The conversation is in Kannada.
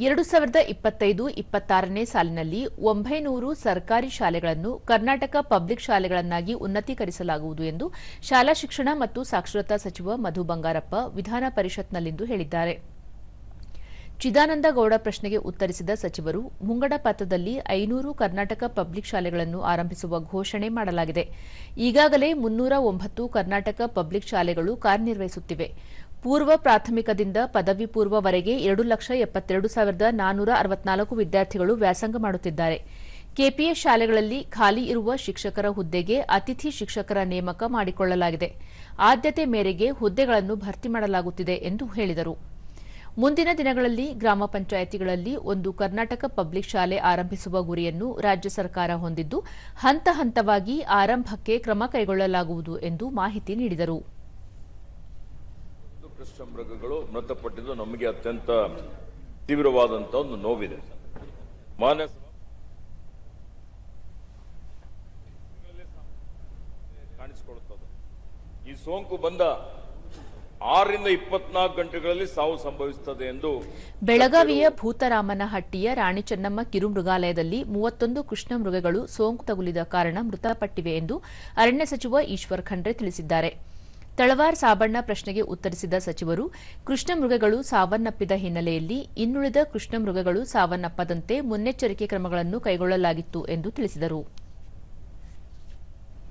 ಎರಡು ಸಾವಿರದ ಇಪ್ಪತ್ತೈದು ಇಪ್ಪತ್ತಾರನೇ ಸಾಲಿನಲ್ಲಿ ಒಂಬೈನೂರು ಸರ್ಕಾರಿ ಶಾಲೆಗಳನ್ನು ಕರ್ನಾಟಕ ಪಬ್ಲಿಕ್ ಶಾಲೆಗಳನ್ನಾಗಿ ಉನ್ನತೀಕರಿಸಲಾಗುವುದು ಎಂದು ಶಾಲಾ ಶಿಕ್ಷಣ ಮತ್ತು ಸಾಕ್ಷರತಾ ಸಚಿವ ಮಧು ಬಂಗಾರಪ್ಪ ವಿಧಾನ ಪರಿಷತ್ನಲ್ಲಿಂದು ಹೇಳಿದ್ದಾರೆ. ಚಿದಾನಂದ ಗೌಡ ಪ್ರಶ್ನೆಗೆ ಉತ್ತರಿಸಿದ ಸಚಿವರು, ಮುಂಗಡ ಪತ್ರದಲ್ಲಿ ಐನೂರು ಕರ್ನಾಟಕ ಪಬ್ಲಿಕ್ ಶಾಲೆಗಳನ್ನು ಆರಂಭಿಸುವ ಘೋಷಣೆ ಮಾಡಲಾಗಿದೆ. ಈಗಾಗಲೇ ಮುನ್ನೂರ ಒಂಬತ್ತು ಕರ್ನಾಟಕ ಪಬ್ಲಿಕ್ ಶಾಲೆಗಳು ಕಾರ್ಯನಿರ್ವಹಿಸುತ್ತಿವೆ. ಪೂರ್ವ ಪ್ರಾಥಮಿಕದಿಂದ ಪದವಿ ಪೂರ್ವವರೆಗೆ ಎರಡು ಲಕ್ಷ ಎಪ್ಪತ್ತೆರಡು ಸಾವಿರದ ನಾನ್ನೂರ ಅರವತ್ನಾಲ್ಕು ವಿದ್ಯಾರ್ಥಿಗಳು ವ್ಯಾಸಂಗ ಮಾಡುತ್ತಿದ್ದಾರೆ. ಕೆಪಿಎಸ್ ಶಾಲೆಗಳಲ್ಲಿ ಖಾಲಿ ಇರುವ ಶಿಕ್ಷಕರ ಹುದ್ದೆಗೆ ಅತಿಥಿ ಶಿಕ್ಷಕರ ನೇಮಕ ಮಾಡಿಕೊಳ್ಳಲಾಗಿದೆ. ಆದ್ಯತೆ ಮೇರೆಗೆ ಹುದ್ದೆಗಳನ್ನು ಭರ್ತಿ ಮಾಡಲಾಗುತ್ತಿದೆ ಎಂದು ಹೇಳಿದರು. ಮುಂದಿನ ದಿನಗಳಲ್ಲಿ ಗ್ರಾಮ ಪಂಚಾಯಿತಿಗಳಲ್ಲಿ ಒಂದು ಕರ್ನಾಟಕ ಪಬ್ಲಿಕ್ ಶಾಲೆ ಆರಂಭಿಸುವ ಗುರಿಯನ್ನು ರಾಜ್ಯ ಸರ್ಕಾರ ಹೊಂದಿದ್ದು, ಹಂತ ಹಂತವಾಗಿ ಆರಂಭಕ್ಕೆ ಕ್ರಮ ಕೈಗೊಳ್ಳಲಾಗುವುದು ಎಂದು ಮಾಹಿತಿ ನೀಡಿದರು. ಕೃಷ್ಣ ಮೃಗಗಳು ಮೃತಪಟ್ಟಿದ್ದು ನಮಗೆ ಅತ್ಯಂತ ತೀವ್ರವಾದಂತಹ ಒಂದು ನೋವಿದೆ. ಮಾನಸ ಕಾಣಿಸಿಕೊಳ್ಳುತ್ತದೆ. ಈ ಸೋಂಕು ಬಂದ ಆರರಿಂದ ಇಪ್ಪತ್ನಾಲ್ಕು ಗಂಟೆಗಳಲ್ಲಿ ಸಾವು ಸಂಭವಿಸುತ್ತದೆ ಎಂದು ಬೆಳಗಾವಿಯ ಭೂತರಾಮನಹಟ್ಟಿಯ ರಾಣಿ ಚೆನ್ನಮ್ಮ ಕಿರು ಮೃಗಾಲಯದಲ್ಲಿ ಮೂವತ್ತೊಂದು ಕೃಷ್ಣ ಮೃಗಗಳು ಸೋಂಕು ತಗುಲಿದ ಕಾರಣ ಮೃತಪಟ್ಟಿವೆ ಎಂದು ಅರಣ್ಯ ಸಚಿವ ಈಶ್ವರ್ ಖಂಡ್ರೆ ತಿಳಿಸಿದ್ದಾರೆ. ತಳವಾರ್ ಸಾಬಣ್ಣ ಪ್ರಶ್ನೆಗೆ ಉತ್ತರಿಸಿದ ಸಚಿವರು ಕೃಷ್ಣ ಮೃಗಗಳು ಸಾವನ್ನಪ್ಪಿದ ಹಿನ್ನೆಲೆಯಲ್ಲಿ ಇನ್ನುಳಿದ ಕೃಷ್ಣ ಮೃಗಗಳು ಸಾವನ್ನಪ್ಪದಂತೆ ಮುನ್ನೆಚ್ಚರಿಕೆ ಕ್ರಮಗಳನ್ನು ಕೈಗೊಳ್ಳಲಾಗಿತ್ತು ಎಂದು ತಿಳಿಸಿದರು.